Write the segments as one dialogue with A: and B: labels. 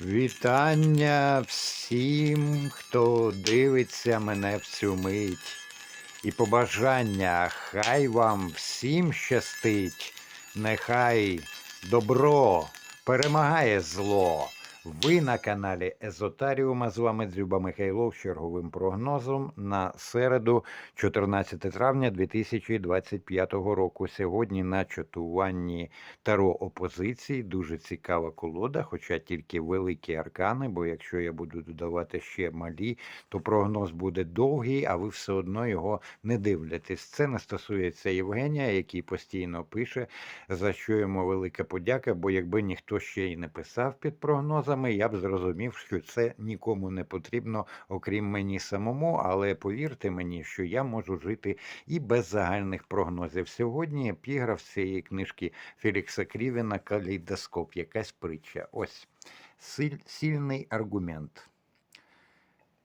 A: Вітання всім, хто дивиться мене в цю мить. І побажання, хай вам всім щастить, нехай добро перемагає зло. Ви на каналі Езотаріума. З вами Дзюба Михайлов з черговим прогнозом на середу, 14 травня 2025 року. Сьогодні на чатуванні Таро опозиції. Дуже цікава колода, хоча тільки великі аркани, бо якщо я буду додавати ще малі, то прогноз буде довгий, а ви все одно його не дивитесь. Це не стосується Євгенія, який постійно пише, за що йому велика подяка, бо якби ніхто ще й не писав під прогнозами, я б зрозумів, що це нікому не потрібно, окрім мені самому, але повірте мені, що я можу жити і без загальних прогнозів. Сьогодні епіграф цієї книжки Фелікса Крівіна Калейдоскоп, якась притча. Ось силь, сильний аргумент.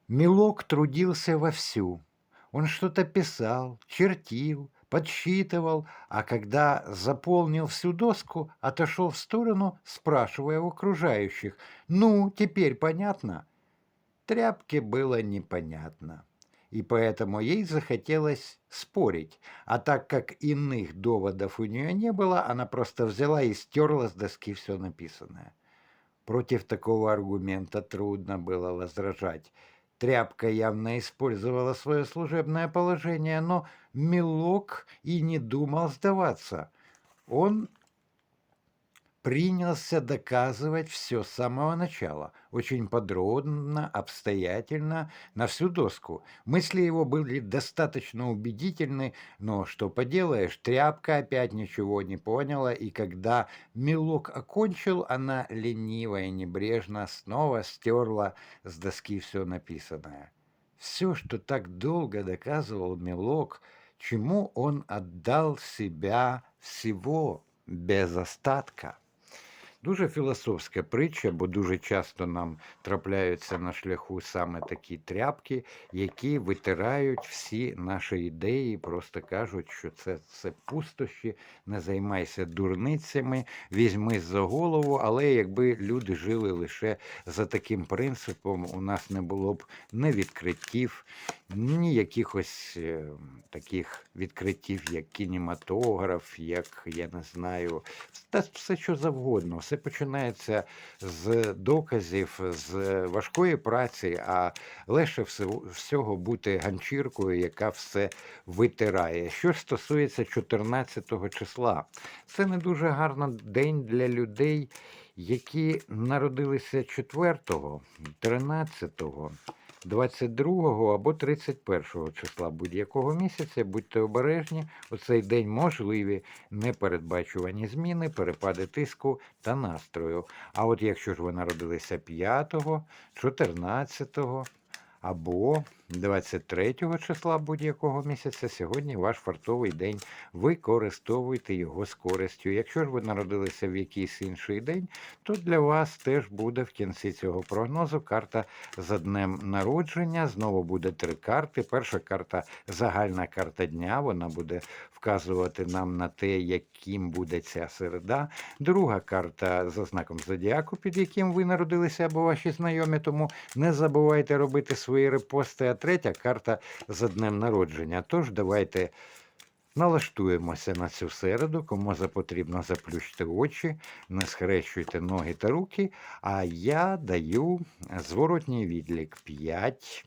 A: Милок трудился вовсю. Он что-то писал, чертил, подсчитывал, а когда заполнил всю доску, отошел в сторону, спрашивая у окружающих, «Ну, теперь понятно?» Тряпке было непонятно, и поэтому ей захотелось спорить, а так как иных доводов у нее не было, она просто взяла и стерла с доски все написанное. Против такого аргумента трудно было возражать. Тряпка явно использовала свое служебное положение, но Милок и не думал сдаваться. Он принялся доказывать все с самого начала, очень подробно, обстоятельно, на всю доску. Мысли его были достаточно убедительны, но что поделаешь, тряпка опять ничего не поняла, и когда Милок окончил, она лениво и небрежно снова стерла с доски все написанное. Все, что так долго доказывал Милок, чему он отдал себя всего без остатка. Дуже філософська притча, бо дуже часто нам трапляються на шляху саме такі тряпки, які витирають всі наші ідеї, просто кажуть, що це, це пустощі, не займайся дурницями, візьми за голову, але якби люди жили лише за таким принципом, у нас не було б ні відкриттів, ні якихось е, таких відкриттів, як кінематограф, як я не знаю, та все що завгодно. Все починається з доказів, з важкої праці, а легше всього, бути ганчіркою, яка все витирає. Що ж стосується 14 числа, це не дуже гарний день для людей, які народилися 4-го, 13-го. 22 або 31 числа будь-якого місяця, будьте обережні, у цей день можливі непередбачувані зміни, перепади тиску та настрою. А от якщо ж ви народилися 5, 14 або 23 числа будь-якого місяця, сьогодні ваш фартовий день. Використовуйте його з користю. Якщо ж ви народилися в якийсь інший день, то для вас теж буде в кінці цього прогнозу карта за днем народження. Знову буде три карти. Перша карта загальна карта дня. Вона буде вказувати нам на те, яким буде ця середа. Друга карта за знаком зодіаку, під яким ви народилися або ваші знайомі. Тому не забувайте робити свої репости. Третя карта за днем народження. Тож давайте. Налаштуємося на цю середу, кому потрібно заплющити очі, не схрещуйте ноги та руки, а я даю зворотній відлік 5,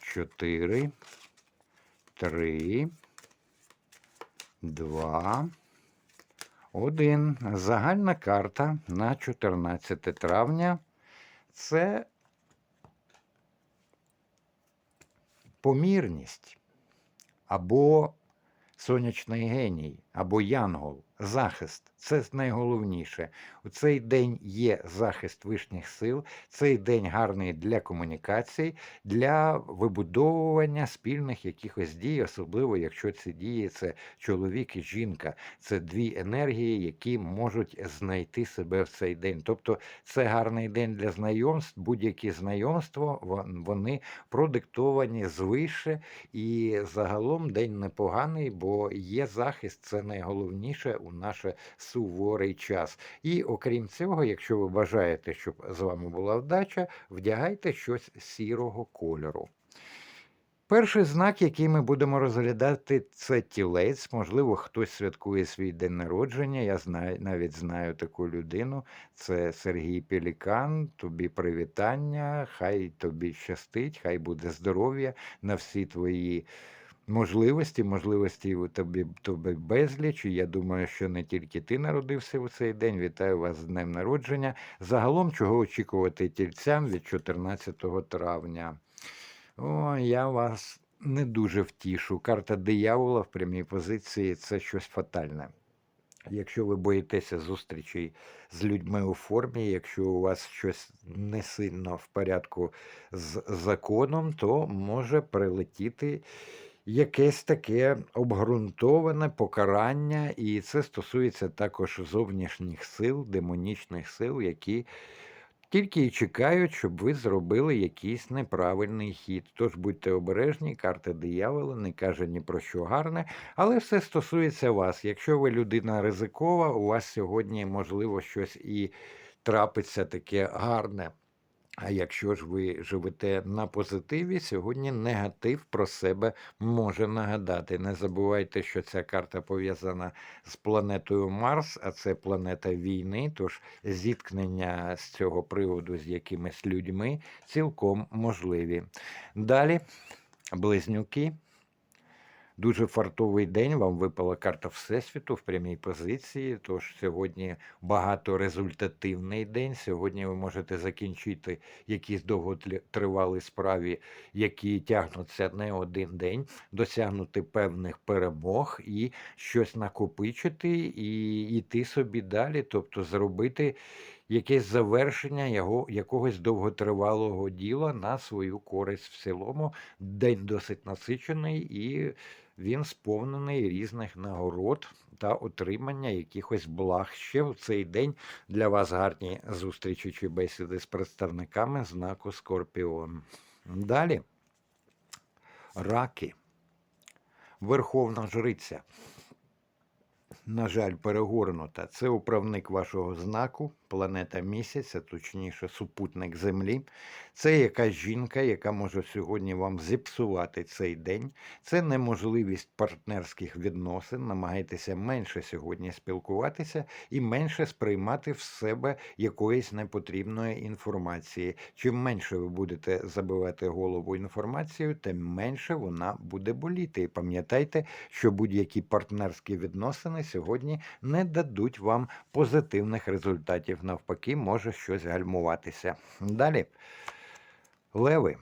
A: 4, 3, 2, 1. Загальна карта на 14 травня. Це помірність або сонячний геній, або янгол, захист це найголовніше. У цей день є захист вишніх сил, цей день гарний для комунікацій, для вибудовування спільних якихось дій, особливо якщо ці дії це чоловік і жінка. Це дві енергії, які можуть знайти себе в цей день. Тобто це гарний день для знайомств, будь-які знайомства вони продиктовані звише, і загалом день непоганий, бо є захист, це найголовніше у наш суворий час. І окрім цього, якщо ви бажаєте, щоб з вами була вдача, вдягайте щось сірого кольору. Перший знак, який ми будемо розглядати, це тілець. Можливо, хтось святкує свій день народження. Я знаю, навіть знаю таку людину. Це Сергій Пелікан. Тобі привітання, хай тобі щастить, хай буде здоров'я на всі твої можливості. Можливості тобі, тобі безліч. І я думаю, що не тільки ти народився у цей день. Вітаю вас з днем народження. Загалом, чого очікувати тільцям від 14 травня. О, я вас не дуже втішу. Карта диявола в прямій позиції це щось фатальне. Якщо ви боїтеся зустрічей з людьми у формі, якщо у вас щось не сильно в порядку з законом, то може прилетіти якесь таке обґрунтоване покарання, і це стосується також зовнішніх сил, демонічних сил, які тільки і чекають, щоб ви зробили якийсь неправильний хід. Тож будьте обережні, карта диявола не каже ні про що гарне, але все стосується вас. Якщо ви людина ризикова, у вас сьогодні можливо щось і трапиться таке гарне. А якщо ж ви живете на позитиві, сьогодні негатив про себе може нагадати. Не забувайте, що ця карта пов'язана з планетою Марс, а це планета війни. Тож зіткнення з цього приводу з якимись людьми цілком можливі. Далі близнюки. Дуже фартовий день. Вам випала карта Всесвіту в прямій позиції. Тож сьогодні багаторезультативний день. Сьогодні ви можете закінчити якісь довготривалі справі, які тягнуться не один день, досягнути певних перемог і щось накопичити, і йти собі далі, тобто зробити. Якесь завершення його якогось довготривалого діла на свою користь в цілому. День досить насичений і він сповнений різних нагород та отримання якихось благ. Ще в цей день для вас гарні зустрічі чи бесіди з представниками знаку Скорпіон. Далі раки, Верховна Жриця. На жаль, перегорнута. Це управник вашого знаку, планета місяця, точніше, супутник Землі. Це якась жінка, яка може сьогодні вам зіпсувати цей день. Це неможливість партнерських відносин. Намагайтеся менше сьогодні спілкуватися і менше сприймати в себе якоїсь непотрібної інформації. Чим менше ви будете забивати голову інформацією, тим менше вона буде боліти. І пам'ятайте, що будь-які партнерські відносини сьогодні не дадуть вам позитивних результатів. Навпаки, може щось гальмуватися. Далі. Леви.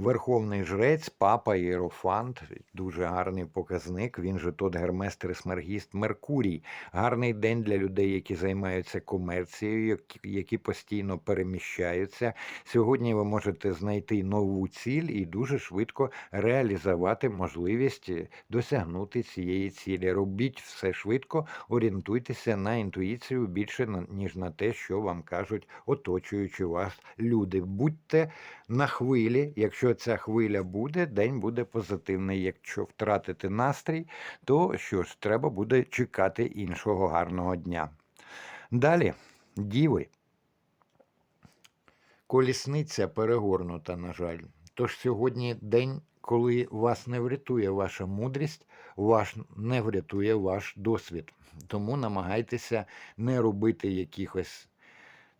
A: Верховний жрець, папа Єрофант, дуже гарний показник. Він же тот Гермес Трисмергіст Меркурій. Гарний день для людей, які займаються комерцією, які постійно переміщаються. Сьогодні ви можете знайти нову ціль і дуже швидко реалізувати можливість досягнути цієї цілі. Робіть все швидко, орієнтуйтеся на інтуїцію більше ніж на те, що вам кажуть, оточуючи вас люди. Будьте на хвилі, якщо ця хвиля буде, день буде позитивний. Якщо втратити настрій, то що ж, треба буде чекати іншого гарного дня. Далі, діви. Колісниця перегорнута, на жаль. Тож сьогодні день, коли вас не врятує ваша мудрість, вас не врятує ваш досвід. Тому намагайтеся не робити якихось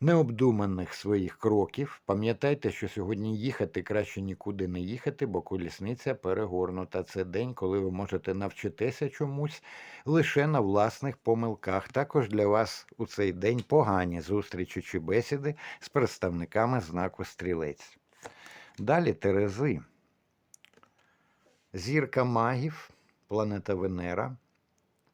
A: необдуманих своїх кроків. Пам'ятайте, що сьогодні їхати краще нікуди не їхати, бо колісниця перегорнута. Це день, коли ви можете навчитися чомусь лише на власних помилках. Також для вас у цей день погані зустрічі чи бесіди з представниками знаку стрілець. Далі Терези. Зірка магів, планета Венера.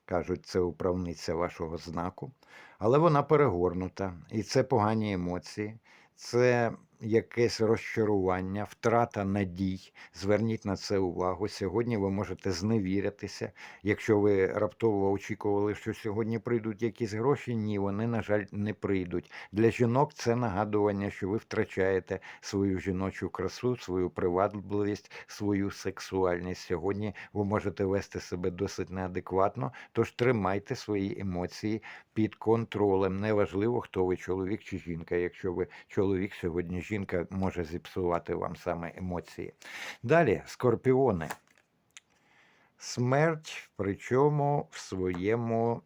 A: Кажуть, це управниця вашого знаку але вона перегорнута. І це погані емоції, це якесь розчарування, втрата надій. Зверніть на це увагу. Сьогодні ви можете зневіритися. Якщо ви раптово очікували, що сьогодні прийдуть якісь гроші, ні, вони, на жаль, не прийдуть. Для жінок це нагадування, що ви втрачаєте свою жіночу красу, свою привабливість, свою сексуальність. Сьогодні ви можете вести себе досить неадекватно, тож тримайте свої емоції під контролем. Неважливо, хто ви чоловік чи жінка. Якщо ви чоловік, сьогодні жінка може зіпсувати вам саме емоції. Далі, скорпіони. Смерть, причому в своєму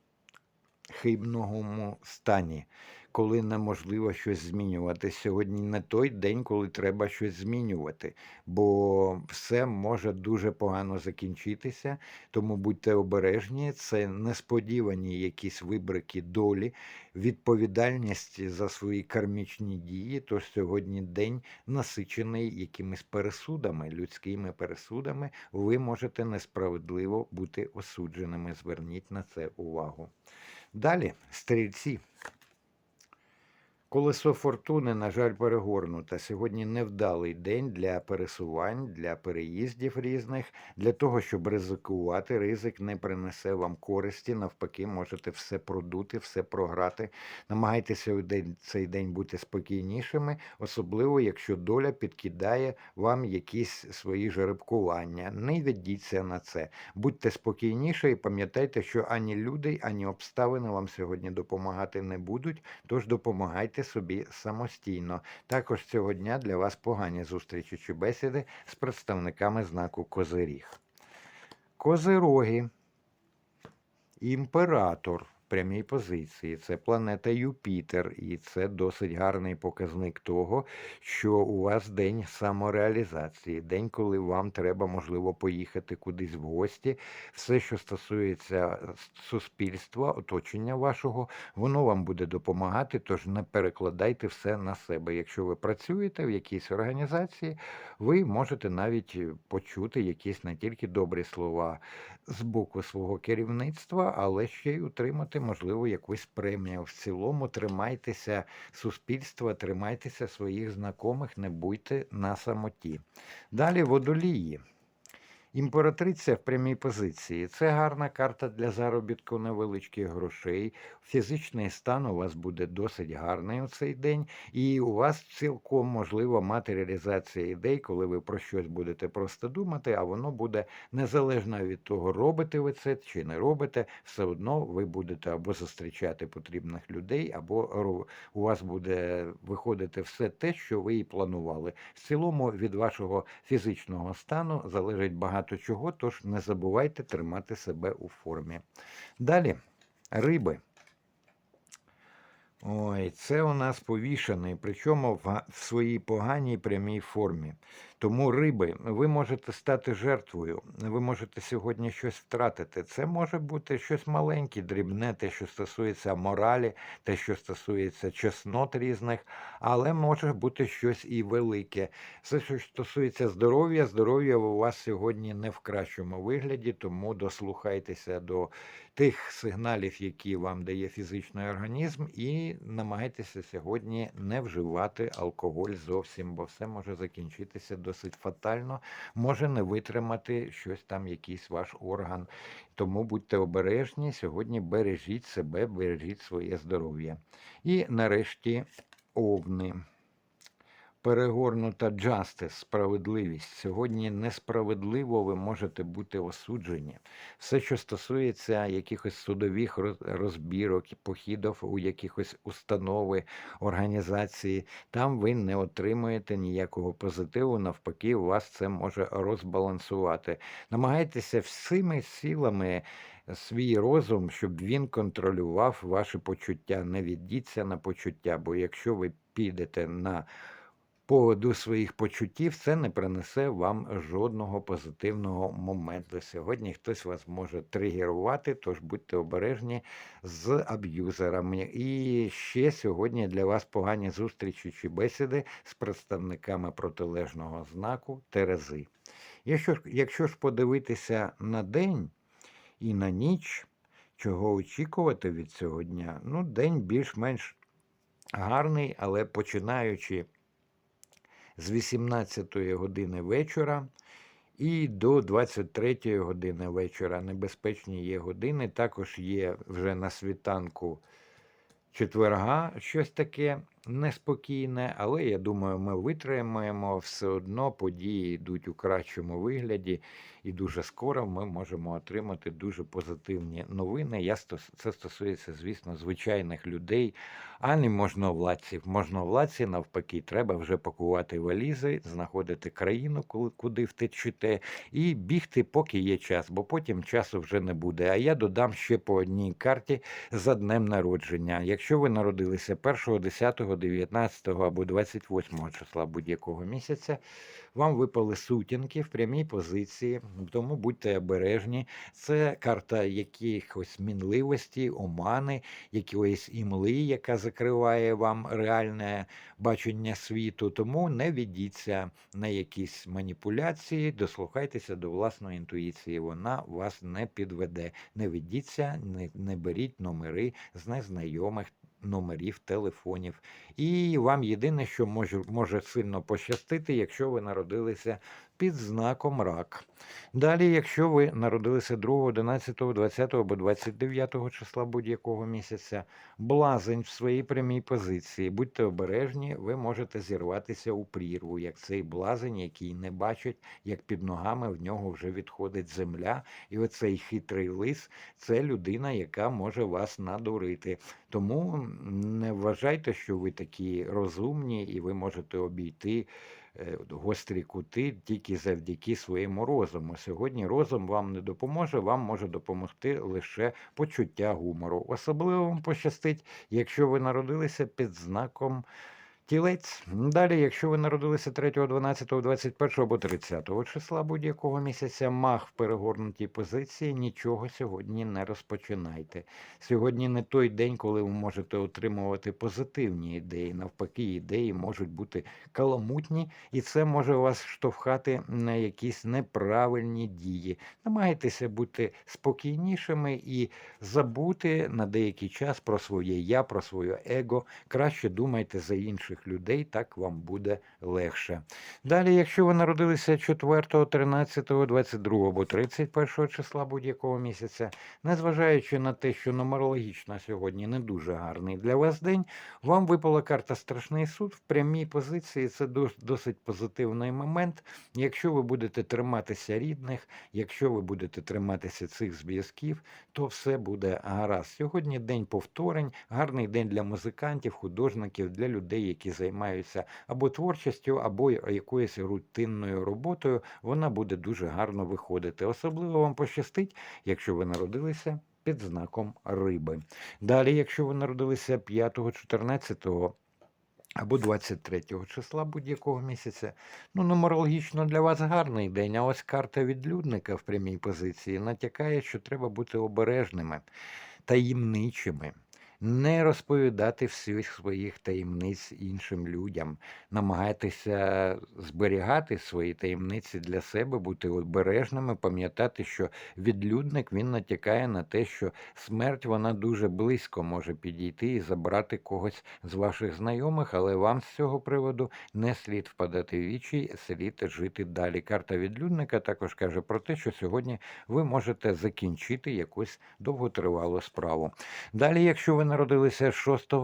A: хибному стані, коли неможливо щось змінювати. Сьогодні не той день, коли треба щось змінювати, бо все може дуже погано закінчитися. Тому будьте обережні, це несподівані якісь вибрики долі, відповідальність за свої кармічні дії. Тож сьогодні день насичений якимись пересудами, людськими пересудами. Ви можете несправедливо бути осудженими. Зверніть на це увагу. Далі, стрільці. Колесо фортуни, на жаль, перегорнуте. Сьогодні невдалий день для пересувань, для переїздів різних, для того, щоб ризикувати. Ризик не принесе вам користі. Навпаки, можете все продути, все програти. Намагайтеся цей день бути спокійнішими, особливо якщо доля підкидає вам якісь свої жеребкування. Не ведіться на це. Будьте спокійніше і пам'ятайте, що ані люди, ані обставини вам сьогодні допомагати не будуть. Тож допомагайте собі самостійно. Також цього дня для вас погані зустрічі чи бесіди з представниками знаку Козиріг. Козироги. Імператор прямій позиції. Це планета Юпітер, і це досить гарний показник того, що у вас день самореалізації, день, коли вам треба, можливо, поїхати кудись в гості. Все, що стосується суспільства, оточення вашого, воно вам буде допомагати, тож не перекладайте все на себе. Якщо ви працюєте в якійсь організації, ви можете навіть почути якісь не тільки добрі слова з боку свого керівництва, але ще й можливо, якусь премію. В цілому тримайтеся суспільства, тримайтеся своїх знайомих, не будьте на самоті. Далі водолії. Імператриця в прямій позиції. Це гарна карта для заробітку невеличких грошей. Фізичний стан у вас буде досить гарний у цей день, і у вас цілком можлива матеріалізація ідей, коли ви про щось будете просто думати, а воно буде незалежно від того, робите ви це чи не робите, все одно ви будете або зустрічати потрібних людей, або у вас буде виходити все те, що ви і планували. В цілому від вашого фізичного стану залежить багато чого, тож не забувайте тримати себе у формі. Далі, риби. Ой, це у нас повішений, причому в своїй поганій прямій формі. Тому риби, ви можете стати жертвою, ви можете сьогодні щось втратити. Це може бути щось маленьке, дрібне, те, що стосується моралі, те, що стосується чеснот різних, але може бути щось і велике. Все, що стосується здоров'я, здоров'я у вас сьогодні не в кращому вигляді, тому дослухайтеся до тих сигналів, які вам дає фізичний організм, і намагайтеся сьогодні не вживати алкоголь зовсім, бо все може закінчитися досить фатально, може не витримати щось там, якийсь ваш орган. Тому будьте обережні, сьогодні бережіть себе, бережіть своє здоров'я. І нарешті овни. Перегорнута justice, справедливість. Сьогодні несправедливо ви можете бути осуджені. Все, що стосується якихось судових розбірок, похідів у якихось установи, організації, там ви не отримуєте ніякого позитиву. Навпаки, у вас це може розбалансувати. Намагайтеся всіми силами свій розум, щоб він контролював ваші почуття. Не віддіться на почуття, бо якщо ви підете на поводу своїх почуттів, це не принесе вам жодного позитивного моменту. Сьогодні хтось вас може тригерувати, тож будьте обережні з аб'юзерами. І ще сьогодні для вас погані зустрічі чи бесіди з представниками протилежного знаку Терези. Якщо, ж- якщо ж подивитися на день і на ніч, чого очікувати від цього дня, ну, день більш-менш гарний, але починаючи з 18 години вечора і до 23 години вечора. Небезпечні є години. Також є вже на світанку четверга щось таке неспокійне, але я думаю, ми витримаємо все одно події йдуть у кращому вигляді, і дуже скоро ми можемо отримати дуже позитивні новини. Я стос- це стосується, звісно, звичайних людей, а не можновладців. Можновладці, навпаки, треба вже пакувати валізи, знаходити країну, куди втечете, і бігти, поки є час, бо потім часу вже не буде. А я додам ще по одній карті за днем народження. Якщо ви народилися 1, 10, 19 або 28 числа будь-якого місяця, вам випали сутінки в прямій позиції, тому будьте обережні. Це карта якихось мінливості, омани, якоїсь імли, яка закриває вам реальне бачення світу. Тому не ведіться на якісь маніпуляції, дослухайтеся до власної інтуїції. Вона вас не підведе. Не ведіться, не, не беріть номери з незнайомих. Номерів телефонів. І вам єдине, що може, може сильно пощастити, якщо ви народилися під знаком рак. Далі, якщо ви народилися 2, 11, 20 або 29 числа будь-якого місяця, блазень в своїй прямій позиції, будьте обережні, ви можете зірватися у прірву, як цей блазень, який не бачить, як під ногами в нього вже відходить земля. І оцей хитрий лис це людина, яка може вас надурити. Тому не вважайте, що ви такі розумні і ви можете обійти гострі кути тільки завдяки своєму розуму. Сьогодні розум вам не допоможе, вам може допомогти лише почуття гумору. Особливо вам пощастить, якщо ви народилися під знаком. Тілець. Далі, якщо ви народилися 3, 12, 21 або 30 числа будь-якого місяця, мах в перегорнутій позиції, нічого сьогодні не розпочинайте. Сьогодні не той день, коли ви можете отримувати позитивні ідеї. Навпаки, ідеї можуть бути каламутні, і це може вас штовхати на якісь неправильні дії. Намагайтеся бути спокійнішими і забути на деякий час про своє я, про своє его. Краще думайте за інших людей, так вам буде легше. Далі, якщо ви народилися 4, 13, 22 або 31 числа будь-якого місяця, незважаючи на те, що нумерологічно сьогодні не дуже гарний для вас день, вам випала карта Страшний суд в прямій позиції. Це досить позитивний момент. Якщо ви будете триматися рідних, якщо ви будете триматися цих зв'язків, то все буде гаразд. Сьогодні день повторень, гарний день для музикантів, художників, для людей, які займаються або творчістю, або якоюсь рутинною роботою. Вона буде дуже гарно виходити. Особливо вам пощастить, якщо ви народилися. Під знаком риби. Далі, якщо ви народилися 5, 14 або 23 числа будь-якого місяця, ну, нумерологічно для вас гарний день, а ось карта відлюдника в прямій позиції натякає, що треба бути обережними, таємничими. Не розповідати всіх своїх таємниць іншим людям, намагайтеся зберігати свої таємниці для себе, бути обережними, пам'ятати, що відлюдник він натякає на те, що смерть вона дуже близько може підійти і забрати когось з ваших знайомих, але вам з цього приводу не слід впадати в вічі, слід жити далі. Карта відлюдника також каже про те, що сьогодні ви можете закінчити якусь довготривалу справу. Далі, якщо ви народилися 6,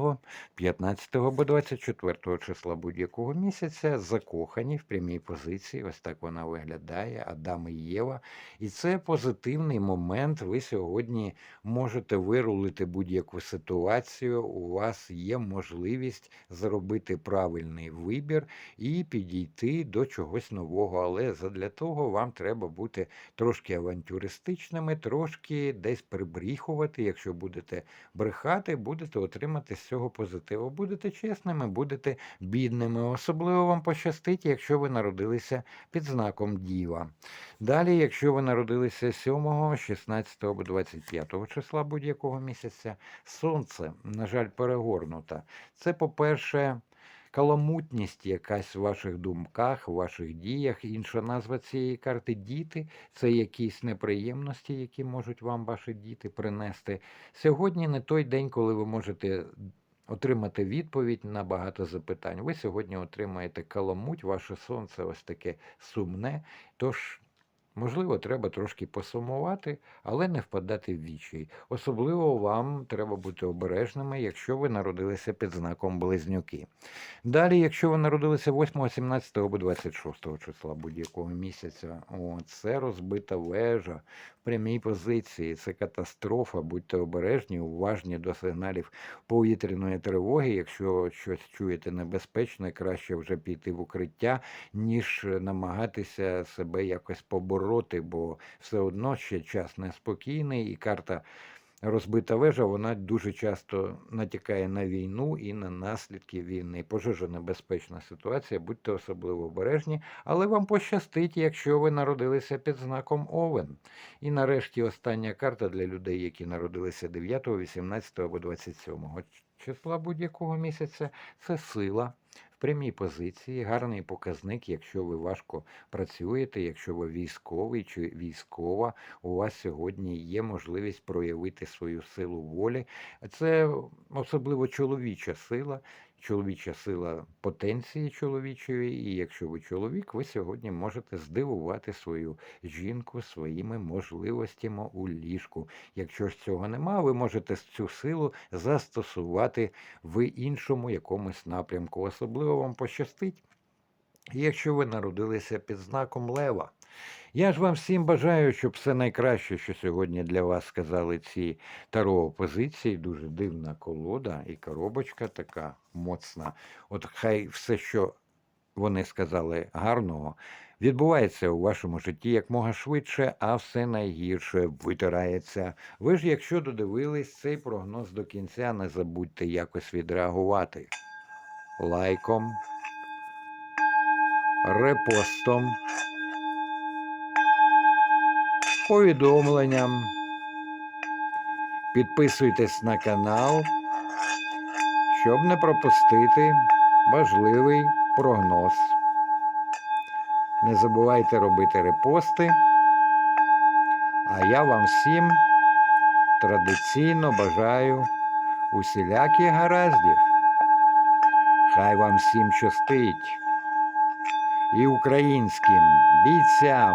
A: 15 або 24 числа будь-якого місяця, закохані в прямій позиції, ось так вона виглядає, Адам і Єва. І це позитивний момент. Ви сьогодні можете вирулити будь-яку ситуацію. У вас є можливість зробити правильний вибір і підійти до чогось нового. Але задля того вам треба бути трошки авантюристичними, трошки десь прибріхувати. Якщо будете брехати, будете отримати з цього позитиву. Будете чесними, будете бідними. Особливо вам пощастить, якщо ви народилися під знаком Діва. Далі, якщо ви народилися 7, 16 або 25 числа будь-якого місяця, сонце, на жаль, перегорнута. Це, по-перше, каламутність якась в ваших думках, в ваших діях. Інша назва цієї карти діти це якісь неприємності, які можуть вам ваші діти принести. Сьогодні не той день, коли ви можете отримати відповідь на багато запитань. Ви сьогодні отримаєте каламуть, ваше сонце ось таке сумне. Тож, можливо, треба трошки посумувати, але не впадати в відчай. Особливо вам треба бути обережними, якщо ви народилися під знаком близнюки. Далі, якщо ви народилися 8, 17 або 26 числа будь-якого місяця, о, це розбита вежа в прямій позиції, це катастрофа. Будьте обережні, уважні до сигналів повітряної тривоги. Якщо щось чуєте небезпечне, краще вже піти в укриття, ніж намагатися себе якось побороти, бо все одно ще час неспокійний, і карта розбита вежа, вона дуже часто натякає на війну і на наслідки війни. Пожежонебезпечна ситуація, будьте особливо обережні, але вам пощастить, якщо ви народилися під знаком Овен. І нарешті остання карта для людей, які народилися 9, 18 або 27 числа будь-якого місяця це сила. В прямій позиції гарний показник, якщо ви важко працюєте, якщо ви військовий чи військова, у вас сьогодні є можливість проявити свою силу волі. Це особливо чоловіча сила, чоловіча сила потенції чоловічої. І якщо ви чоловік, ви сьогодні можете здивувати свою жінку своїми можливостями у ліжку. Якщо ж цього нема, ви можете цю силу застосувати в іншому якомусь напрямку. Особливо вам пощастить, якщо ви народилися під знаком Лева. Я ж вам всім бажаю, щоб все найкраще, що сьогодні для вас сказали ці таро опозиції. Дуже дивна колода і коробочка така моцна. От хай все, що вони сказали гарного, відбувається у вашому житті якмога швидше, а все найгірше витирається. Ви ж, якщо додивились цей прогноз до кінця, не забудьте якось відреагувати лайком, репостом, повідомленням. Підписуйтесь на канал, щоб не пропустити важливий прогноз. Не забувайте робити репости. А я вам всім традиційно бажаю усіляких гараздів. Хай вам всім щастить. І українським бійцям